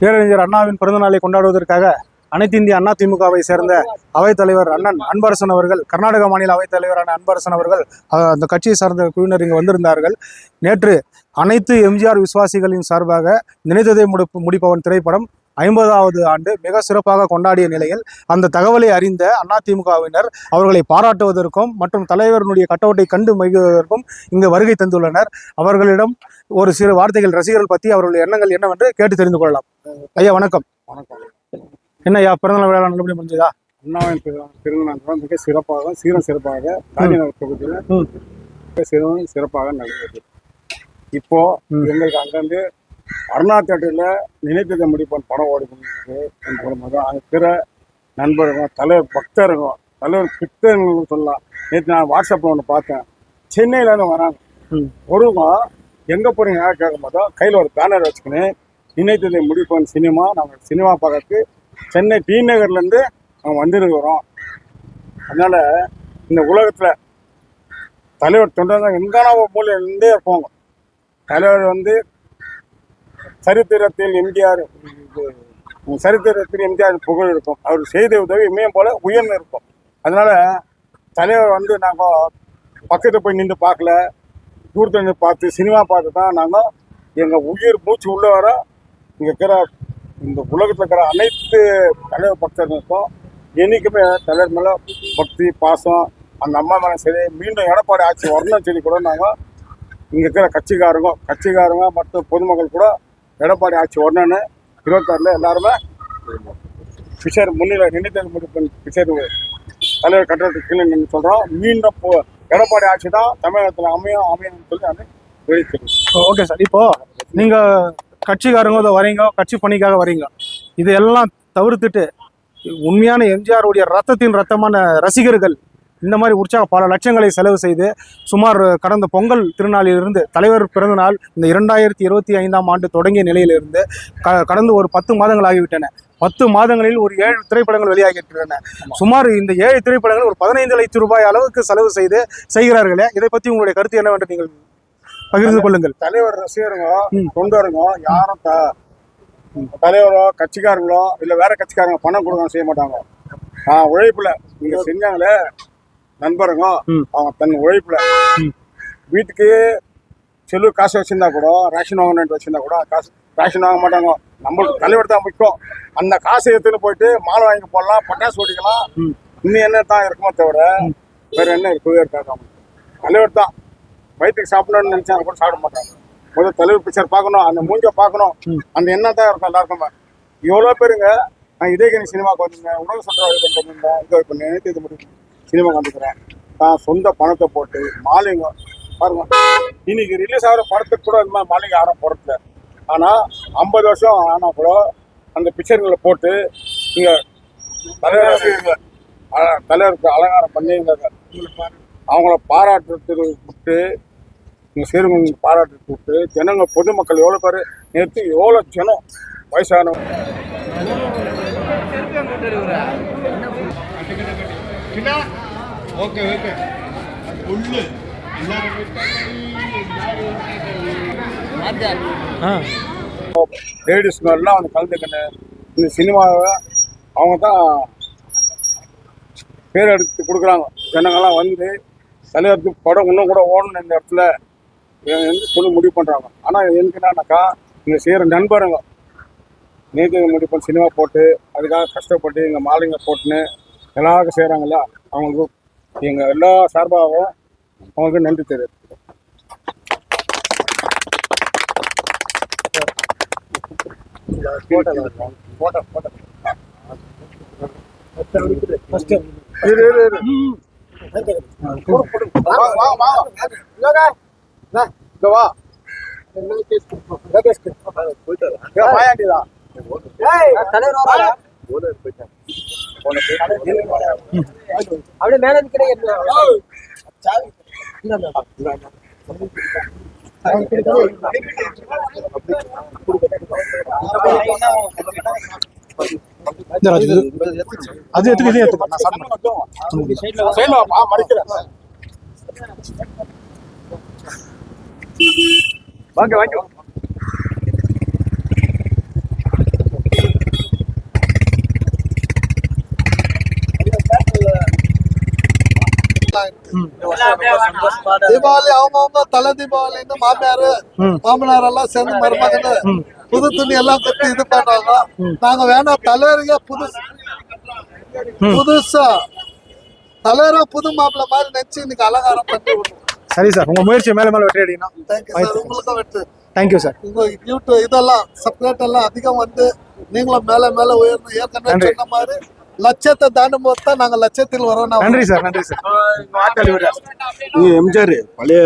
பேரறிஞர் அண்ணாவின் பிறந்தநாளை கொண்டாடுவதற்காக அனைத்து இந்திய அண்ணா திமுகவை சேர்ந்த அவைத்தலைவர் அண்ணன் அன்பரசன் அவர்கள் கர்நாடக மாநில அவைத்தலைவரான அன்பரசன் அவர்கள் அந்த கட்சியை சார்ந்த குழுவினர் இங்கு வந்திருந்தார்கள். நேற்று அனைத்து எம்ஜிஆர் விசுவாசிகளின் சார்பாக நினைத்ததை முடிப்பு முடிப்பவன் திரைப்படம் ஐம்பதாவது ஆண்டு மிக சிறப்பாக கொண்டாடிய நிலையில் அந்த தகவலை அறிந்த அதிமுகவினர் அவர்களை பாராட்டுவதற்கும் மற்றும் தலைவரினுடைய கட்டவுட்டை கண்டு மகிழ்வதற்கும் இங்கு வருகை தந்துள்ளனர். அவர்களிடம் ஒரு சிறு வார்த்தைகள் ரசிகர்கள் பற்றி அவர்களுடைய எண்ணங்கள் என்னவென்று கேட்டு தெரிந்து கொள்ளலாம். ஐயா வணக்கம். வணக்கம். என்ன ஐயா பிறந்தநாள் விழா நல்லபடியாக முடிஞ்சதா? அண்ணாவின் பிறந்த- பிறந்தநாள் மிக சிறப்பாக சீரம் சிறப்பாக காந்திநகர் தொகுதியில். மிக சிறந்த சிறப்பாக நடந்தது. இப்போ. எங்களுக்கு அங்கிருந்து அருணா தேட்டரில் நினைத்ததை முடிப்பான் படம் கொண்டிருக்கு போது அங்கே பிற நண்பர்கள் தலைவர் பக்தர்கள் தலைவர் பித்தர்கள் சொல்லலாம். நேற்று நான் வாட்ஸ்அப்பில் ஒன்று பார்த்தேன். சென்னையிலேருந்து வராங்க. ஒருவங்க எங்கே போகிறீங்க யார் கேட்கும் போதோ கையில் ஒரு பேனர் வச்சுக்கின்னு நினைத்ததை முடிப்போம் சினிமா நாங்கள் சினிமா பார்க்கறதுக்கு சென்னை டி நகர்லேருந்து நாங்கள் வந்துருக்கிறோம் அதனால் இந்த உலகத்தில் தலைவர் தொண்டர்கள் எங்கான மூலையிலேருந்தே இருப்பாங்க. தலைவர் வந்து சரித்திரத்தில் எம்ஜிஆர் இது, சரித்திரத்தில் எம்ஜிஆர் புகழ் இருக்கும். அவர் செய்த உதவி இமயம் போல் உயர்ந்து இருக்கும் அதனால் தலைவர் வந்து நாங்கள் பக்கத்தில் போய் நின்று பார்க்கல. தூரத்தில் பார்த்து சினிமா பார்த்து தான் நாங்கள் எங்கள் உயிர் மூச்சு உள்ள வர இங்கே இருக்கிற இந்த உலகத்தில் இருக்கிற அனைத்து தலைவர் பக்தர்களுக்கும் என்றைக்குமே தலைவர் மேலே பக்தி பாசம் அந்த அம்மா மேலே சரி மீண்டும் எடப்பாடி ஆட்சி வரணும் சொல்லி கூட நாங்கள் இங்கே இருக்கிற கட்சிக்காரங்க கட்சிக்காரங்க மற்றும் பொதுமக்கள் கூட எடப்பாடி ஆட்சி வரணும்னு இருபத்தாறில் எல்லாருமே பிஷர் முன்னிலை நினைத்தது முடிப்பு பிஷர் தலைவர் கட்டடத்துக்கு கீழே நின்று சொல்கிறோம் மீண்டும் போ எடப்பாடி ஆட்சி தான் தமிழகத்தில் அமையும் அமையும் சொல்லி நான் வெளியிட்டு ஓகே சார் இப்போ நீங்க கட்சிக்காரங்க வரீங்க கட்சி பணிக்காக வரீங்க. இது எல்லாம் தவிர்த்துட்டு உண்மையான எம்ஜிஆர் உடைய ரத்தத்தின் ரத்தமான ரசிகர்கள் இந்த மாதிரி உற்சாக பல லட்சங்களை செலவு செய்து சுமார் கடந்த பொங்கல் திருநாளிலிருந்து தலைவர் பிறந்த நாள் இந்த இரண்டாயிரத்தி இருபத்தி ஐந்தாம் ஆண்டு தொடங்கிய நிலையிலிருந்து க கடந்து ஒரு பத்து மாதங்கள் ஆகிவிட்டன பத்து மாதங்களில் ஒரு ஏழு திரைப்படங்கள் வெளியாகின்றன சுமார் இந்த ஏழு திரைப்படங்கள் ஒரு பதினைந்து லட்சம் ரூபாய் அளவுக்கு செலவு செய்து செய்கிறார்களே. இதை பற்றி உங்களுடைய கருத்து என்னவென்று நீங்கள் பகிர்ந்து கொள்ளுங்கள். தலைவர் ரசிகருங்க. தொண்டருங்க யாரும் தலைவரோ கட்சிக்காரங்களோ இல்லை வேற கட்சிக்காரங்க பணம் கொடுக்க செய்ய மாட்டாங்க. ஆ உழைப்புல நீங்க செஞ்சாங்களே நண்பருங்க. அவங்க தன் உழைப்புல. வீட்டுக்கு செலவு காசு வச்சிருந்தா கூட ரேஷன் வாங்கணுன்ட்டு வச்சிருந்தா கூட காசு ரேஷன் வாங்க மாட்டாங்க நம்மளுக்கு தலைவர் தான் முக்கியம் அந்த காசை எடுத்துன்னு போயிட்டு மாலை வாங்கி போடலாம் பட்டாசு ஓடிக்கலாம். இன்னும் என்ன தான் இருக்குமோ தவிர வேற என்ன இருக்கவே இருக்காது. தலைவர் தான் வயிற்றுக்கு சாப்பிடணும்னு நினைச்சா கூட சாப்பிட மாட்டாங்க முதல் தலைவர் பிக்சர் பார்க்கணும் அந்த மூஞ்ச பார்க்கணும். அந்த எண்ணம் தான் இருக்கும் எல்லாருக்குமே எவ்வளோ பேருங்க நான் இதயகனி சினிமாவுக்கு வந்துருந்தேன் உணவு சட்டவாதி பண்ணிருந்தேன் இதோ இப்போ நினைத்து இது முடியும் சினிமா கண்டுக்கிறேன் நான் சொந்த பணத்தை போட்டு மாலைங்க பாருங்க இன்னைக்கு ரிலீஸ் ஆகிற படத்துக்கு கூட இந்த மாதிரி மாலைங்க யாரும் போடுறதில்ல ஆனால் ஐம்பது வருஷம் ஆனால் கூட அந்த பிக்சர்களை போட்டு இங்கே தலைவர் தலைவருக்கு அலங்காரம் பண்ணி இந்த அவங்கள பாராட்டுறதுக்கு கூப்பிட்டு இங்கே சேருங்க பாராட்டுறதுக்கு கூப்பிட்டு ஜனங்க பொதுமக்கள் எவ்வளோ பேர்? நேற்று எவ்வளோ ஜனம் வயசானவங்க. Okay okay. உள்ளு லேடிஸ்ங்க எல்லாம் வந்து கலந்துக்கின்னு இந்த சினிமாவை அவங்க தான் பேர் எடுத்து கொடுக்குறாங்க. ஜனங்கள்லாம் வந்து தலைவருக்கு படம் இன்னும் கூட ஓடணும் இந்த இடத்துல வந்து சொல்லி முடிவு பண்ணுறாங்க ஆனால் எனக்கு என்னன்னாக்கா இங்கே செய்கிற நண்பருங்க. நேற்று முடிவு பண்ணி சினிமா போட்டு அதுக்காக கஷ்டப்பட்டு எங்கள் மாலைங்க போட்டுன்னு எல்லாருக்கும் செய்கிறாங்களா அவங்களுக்கு எங்கள் எல்லா சார்பாகவும் அவங்களுக்கு நன்றி தெரியுது போயிட்டு போட்டோ இரு அப்படியே மேல அது எடுத்து இதே எடுத்துக்கோ நான். வாங்க வாங்க இந்த வருஷம் ரொம்ப சந்தோஷமான தீபாவளி அவங்கவுங்க தலை தீபாவளின்னு மாமியாரு. மாமனார் எல்லாம் சேர்ந்து மருமகனு புது துணி எல்லாம் கட்டி இது பண்றாங்க. நாங்க வேணாம் தலைவருங்க புதுசு புதுசா தலைவரா புது மாப்பிள்ளை மாதிரி நினைச்சு இன்னைக்கு அலங்காரம் பண்ணி சரி சார் உங்க முயற்சி மேல மேல வெற்றி அடிக்கணும். தேங்க்யூ சார் உங்களுக்கும் வெட்டு தேங்க்யூ சார் உங்க யூடியூப் இதெல்லாம் சப்ஸ்கிரைட் எல்லாம் அதிகம் வந்து நீங்களும் மேல மேல உயர்ந்து ஏற்கனவே. சொன்ன மாதிரி லட்சத்தை தாண்டும் போது தான் நாங்க லட்சத்தில் வரோம் நன்றி சார் நன்றி சார். எம்ஜிஆர் பழைய